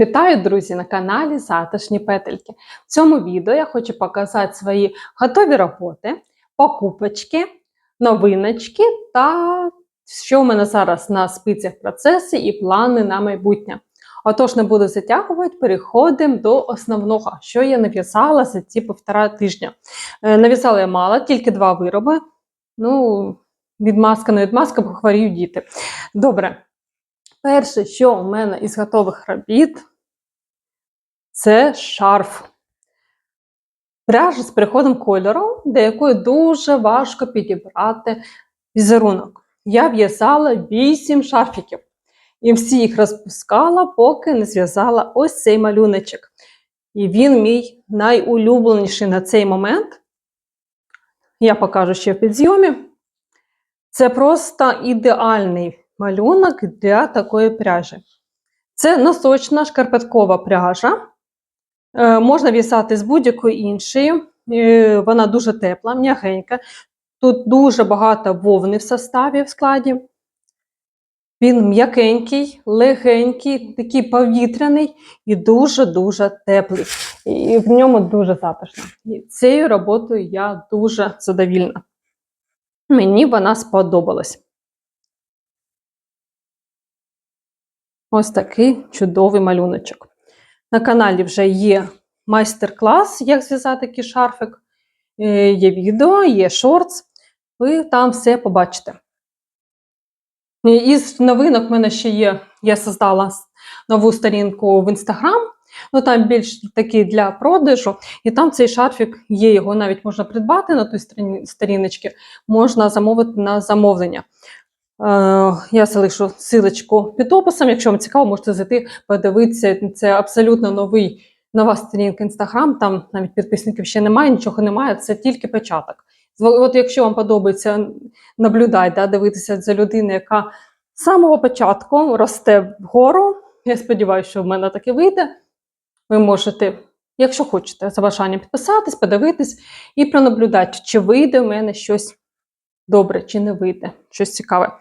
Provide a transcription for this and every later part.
Вітаю, друзі, на каналі Затишні Петельки. В цьому відео я хочу показати свої готові роботи, покупочки, новиночки та що в мене зараз на спицях процеси і плани на майбутнє. Отож, не буду затягувати, переходимо до основного, що я нав'язала за ці півтора тижня. Е, Нав'язала я мало, тільки два вироби. Ну, відмазка не відмазка, бо хворіють діти. Добре. Перше, що у мене із готових робіт, це шарф. Пряжа з переходом кольору, до якої дуже важко підібрати візерунок. Я в'язала 8 шарфіків. І всі їх розпускала, поки не зв'язала ось цей малюночок. І він мій найулюбленіший на цей момент. Я покажу ще в підйомі. Це просто ідеальний малюнок для такої пряжі. Це носочна шкарпеткова пряжа. Е, можна в'язати з будь-якої іншої. Е, вона дуже тепла, м'ягенька. Тут дуже багато вовни в составі в складі. Він м'якенький, легенький, такий повітряний і дуже-дуже теплий. І в ньому дуже затишно. І цією роботою я дуже задовільна. Мені вона сподобалась. Ось такий чудовий малюночок. На каналі вже є майстер-клас, як зв'язати такий шарфик. Е, Є відео, є шортс. Ви там все побачите. Із новинок в мене ще є, я создала нову сторінку в Інстаграм. Ну там більш такий для продажу, і там цей шарфік є, його навіть можна придбати на той сторін- сторіночці, можна замовити на замовлення. Е, я залишу силочку під описом. Якщо вам цікаво, можете зайти, подивитися. Це абсолютно новий, нова сторінка Інстаграм. Там навіть підписників ще немає, нічого немає, це тільки початок. От якщо вам подобається наблюдати, да, дивитися за людиною, яка з самого початку росте вгору. Я сподіваюся, що в мене таки вийде. Ви можете, якщо хочете, за бажанням підписатись, подивитись і пронаблюдати, чи вийде в мене щось добре, чи не вийде, щось цікаве.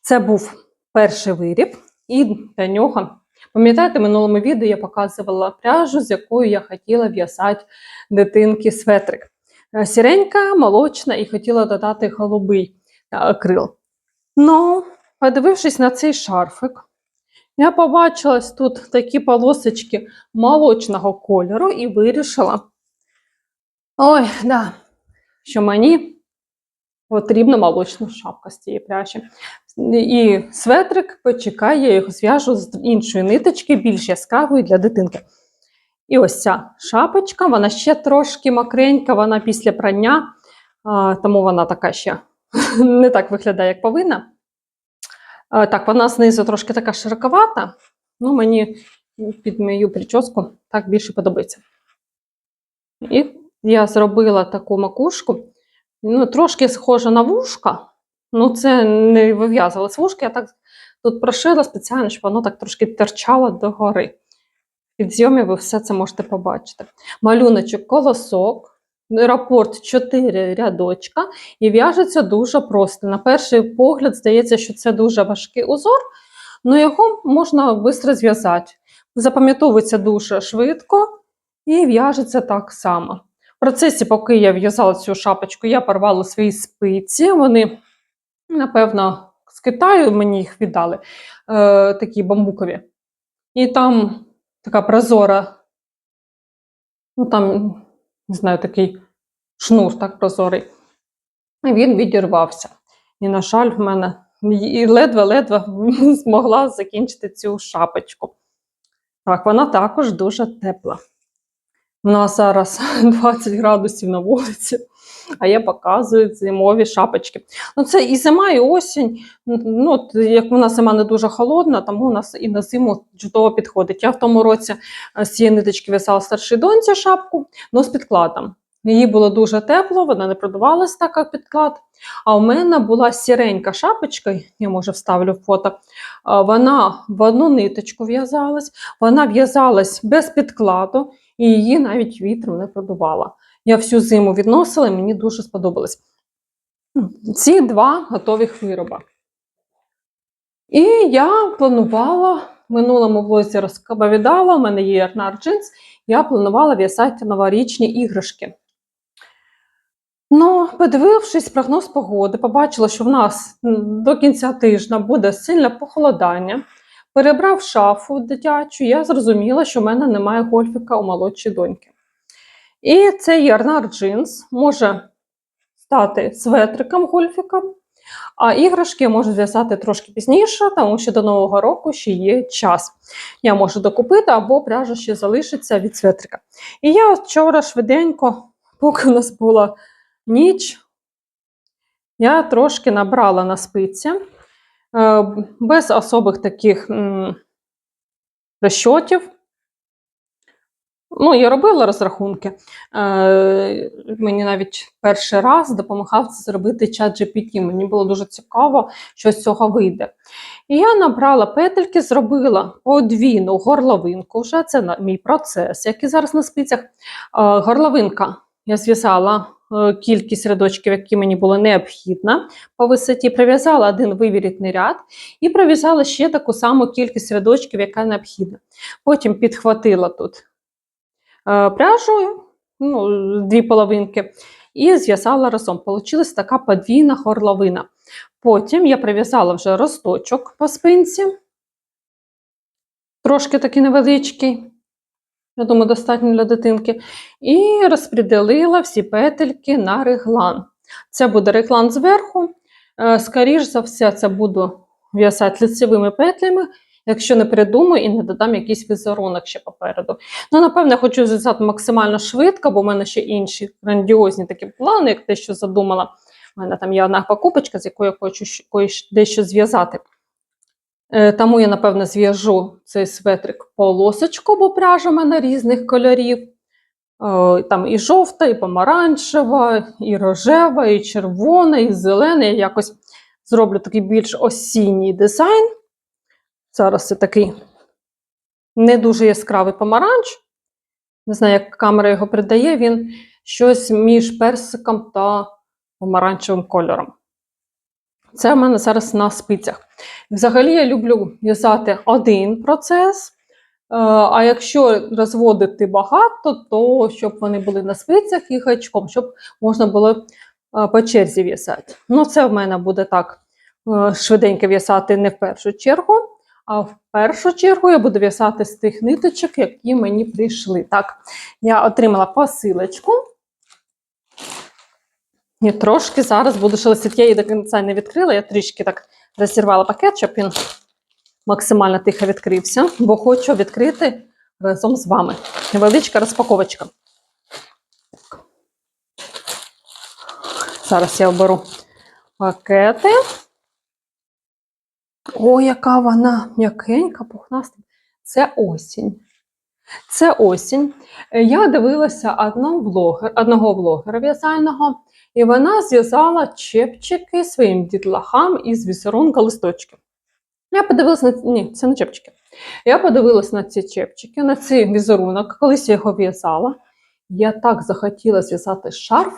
Це був перший виріб, і до нього, пам'ятаєте, в минулому відео я показувала пряжу, з якою я хотіла в'язати дитинки светрик. Е, Сіренька, молочна, і хотіла додати голубий е, акрил. Ну, подивившись на цей шарфик, я побачила тут такі полосочки молочного кольору і вирішила, ой, да, що мені потрібна молочна шапка з цієї пряжі. І светрик почекає, я його зв'яжу з іншої ниточки, більш яскравої для дитинки. І ось ця шапочка, вона ще трошки мокренька, вона після прання, тому вона така ще не так виглядає, як повинна. Так, вона знизу трошки така широковата. Ну, мені під мою прическу так більше подобається. І я зробила таку макушку, ну, трошки схожа на вушка. Ну, це не вив'язувалась вушки, я так тут прошила спеціально, щоб воно так трошки терчало догори. В підйомі ви все це можете побачити. Малюночок колосок, рапорт 4 рядочка, і в'яжеться дуже просто. На перший погляд здається, що це дуже важкий узор, але його можна швидко зв'язати. Запам'ятовується дуже швидко і в'яжеться так само. Процесі, поки я в'язала цю шапочку, я порвала свої спиці. Вони, напевно, з Китаю мені їх віддали, е, такі бамбукові. І там така прозора, ну там, не знаю, такий шнур, так прозорий. І він відірвався. І, на жаль, в мене і ледве-ледве змогла закінчити цю шапочку. Так, вона також дуже тепла. У нас зараз 20 градусів на вулиці, а я показую зимові шапочки. Ну, це і зима, і осінь. Ну, як у нас зима не дуже холодна, тому у нас і на зиму чудово підходить. Я в тому році е, з цієї ниточки в'язала старшій доньці шапку, але з підкладом. Їй було дуже тепло, вона не продавалась так, як підклад. А у мене була сіренька шапочка, я може вставлю фото. Вона в одну ниточку в'язалась, вона в'язалась без підкладу, і її навіть вітром не продувала. Я всю зиму відносила, і мені дуже сподобалось. Ці два готових вироби. І я планувала в минулому влозі розповідала, у мене є Ярнар джинс, я планувала в'язати новорічні іграшки. Ну, подивившись прогноз погоди, побачила, що в нас до кінця тижня буде сильне похолодання. Перебрав шафу дитячу, я зрозуміла, що в мене немає гольфіка у молодшої доньки. І цей ярнар джинс може стати светриком гольфіком, а іграшки можу зв'язати трошки пізніше, тому що до Нового року ще є час. Я можу докупити або пряжа ще залишиться від светрика. І я вчора швиденько, поки у нас була ніч, я трошки набрала на спиці, е, без особих таких розчотів. Ну, я робила розрахунки. Е, мені навіть перший раз допомагав це зробити чат GPT. Мені було дуже цікаво, що з цього вийде. І я набрала петельки, зробила подвійну горловинку. Вже це мій процес, який зараз на спицях. Е, горловинка я зв'язала кількість рядочків, які мені було необхідно по висоті. Прив'язала один вивірітний ряд і прив'язала ще таку саму кількість рядочків, яка необхідна. Потім підхватила тут е, пряжу, ну, дві половинки, і зв'язала разом. Получилась така подвійна горловина. Потім я прив'язала вже росточок по спинці, трошки такий невеличкий. Я думаю, достатньо для дитинки. І розподілила всі петельки на реглан. Це буде реглан зверху. Е, Скоріш за все, це буду в'язати лицевими петлями, якщо не придумаю і не додам якийсь візерунок ще попереду. Ну, напевно, хочу зв'язати максимально швидко, бо в мене ще інші грандіозні такі плани, як те, що задумала. У мене там є одна покупочка, з якою я хочу дещо зв'язати. Е, Тому я, напевно, зв'яжу цей светрик полосочку, бо пряжа в мене різних кольорів. Е, Там і жовта, і помаранчева, і рожева, і червона, і зелена. Я якось зроблю такий більш осінній дизайн. Зараз це такий не дуже яскравий помаранч. Не знаю, як камера його передає, він щось між персиком та помаранчевим кольором. Це в мене зараз на спицях. Взагалі я люблю в'язати один процес. е, А якщо розводити багато, то щоб вони були на спицях і гачком, щоб можна було е, по черзі в'язати. Ну, це в мене буде так е, швиденько в'язати не в першу чергу, а в першу чергу я буду в'язати з тих ниточок, які мені прийшли. Так, я отримала посилочку. І трошки зараз буду шелестити. Я її до кінця не відкрила, я трішки так розірвала пакет, щоб він максимально тихо відкрився, бо хочу відкрити разом з вами. Невеличка розпаковочка. Зараз я оберу пакети. О, яка вона м'якенька, пухнаста. Це осінь. Це осінь. Е, Я дивилася одного блогера, одного блогера в'язального, і вона зв'язала чепчики своїм дітлахам із візерунка листочків. Я подивилася на ні, це не чепчики. Я подивилася на ці чепчики, на цей візерунок. Колись я його в'язала. Я так захотіла зв'язати шарф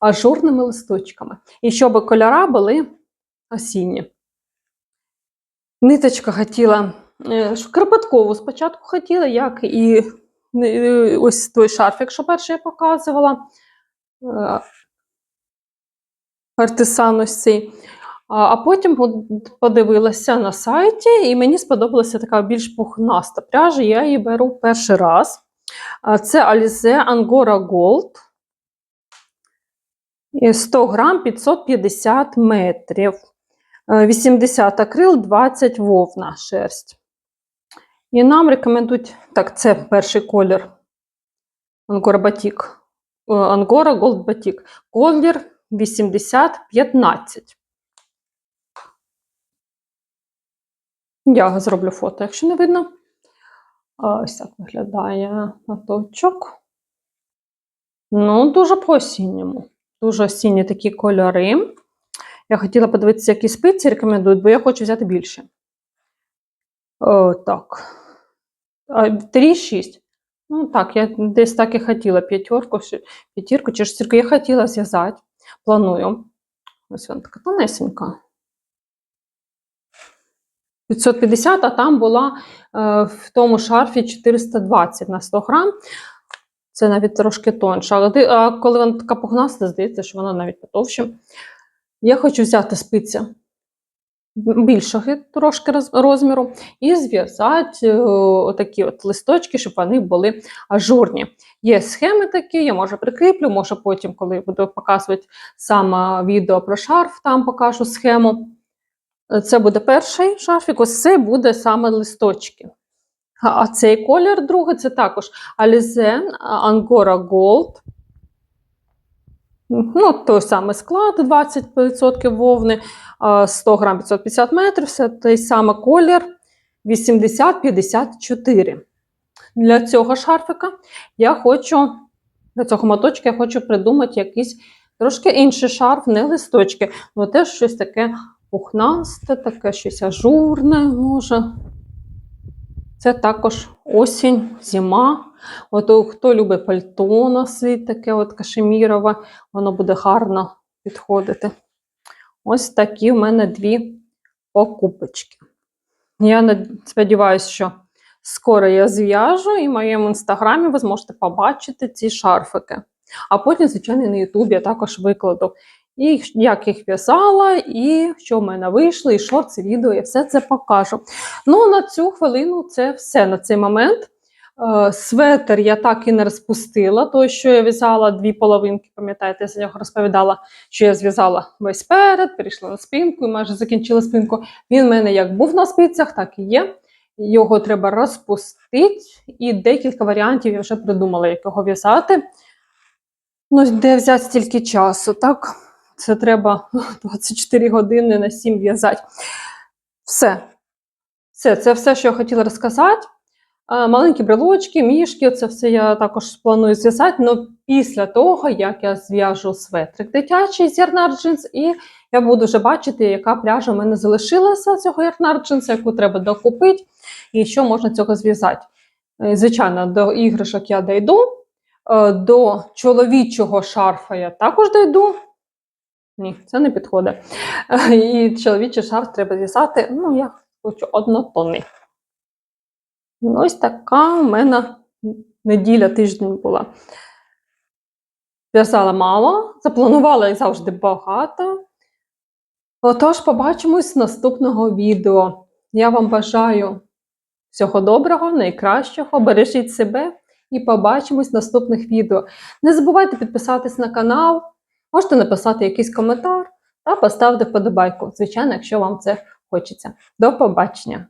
ажурними листочками. І щоб кольора були осінні. Ниточка хотіла е, шкарпеткову спочатку хотіла, як і е, ось той шарфик, що перший я показувала. е, Артисан ось цей. А потім подивилася на сайті, і мені сподобалася така більш пухнаста пряжа. Я її беру перший раз. Це Alize Angora Gold. 100 грам 550 метрів. Е, 80 акрил, 20 вовна шерсть. І нам рекомендують. Так, це перший колір. Angora Batik. Е, Angora Gold Batik. Колір 80-15. Я зроблю фото, якщо не видно. Ось так виглядає моточок. Ну, дуже по-осінньому. Дуже осінні такі кольори. Я хотіла подивитися, які спиці рекомендують, бо я хочу взяти більше. О, так. 3,6. Ну, так, я десь так і хотіла п'ятерку, п'ятірку чи шестірку. Я хотіла зв'язати. Планую. Ось вона така тонесенька. 550, а там була е, в тому шарфі 420 на 100 грам. Це навіть трошки тонше. Але а коли вона така пухнаста, здається, що вона навіть потовще. Я хочу взяти спиці більшого трошки розміру і зв'язати е, отакі от листочки, щоб вони були ажурні. Є схеми такі, я може прикріплю, може потім, коли буду показувати саме відео про шарф, там покажу схему. Е, Це буде перший шарфік, ось це буде саме листочки. А цей колір другий це також Alize Angora Gold. Ну, той самий склад, 20% вовни, 100 грам 550 метрів, все той самий колір 80-54. Для цього шарфика я хочу, для цього моточка я хочу придумати якийсь трошки інший шарф, не листочки, але теж щось таке пухнасте, таке щось ажурне може. Це також осінь, зима. От хто любить пальто носить, таке от кашемірове, воно буде гарно підходити. Ось такі в мене дві покупочки. Я сподіваюся, що скоро я зв'яжу і в моєму інстаграмі ви зможете побачити ці шарфики. А потім, звичайно, на Ютубі я також викладу. І як їх в'язала, і що в мене вийшло, і шорти, відео, я все це покажу. Ну, на цю хвилину це все на цей момент. Е, Светер я так і не розпустила, той, що я в'язала дві половинки, пам'ятаєте, я за нього розповідала, що я зв'язала весь перед, перейшла на спинку і майже закінчила спинку. Він в мене як був на спицях, так і є. Його треба розпустити, і декілька варіантів я вже придумала, як його в'язати. Ну, де взяти стільки часу, так? Це треба 24 години на 7 в'язати. Все. Все, це все, що я хотіла розказати. Маленькі брелочки, мішки, це все я також планую зв'язати. але після того, як я зв'яжу светрик дитячий з ярнар джинс, і я буду вже бачити, яка пряжа в мене залишилася цього ярнар джинса, яку треба докупити, і що можна цього зв'язати. Е, Звичайно, до іграшок я дійду. Е, До чоловічого шарфа я також дійду. Ні, це не підходить. Е, І чоловічий шарф треба зв'язати. Ну, я хочу однотонний. Ось така в мене неділя тиждень була. В'язала мало, запланувала, як завжди, багато. Отож, побачимось наступного відео. Я вам бажаю всього доброго, найкращого, бережіть себе і побачимось в наступних відео. Не забувайте підписатись на канал, можете написати якийсь коментар та поставити вподобайку, звичайно, якщо вам це хочеться. До побачення!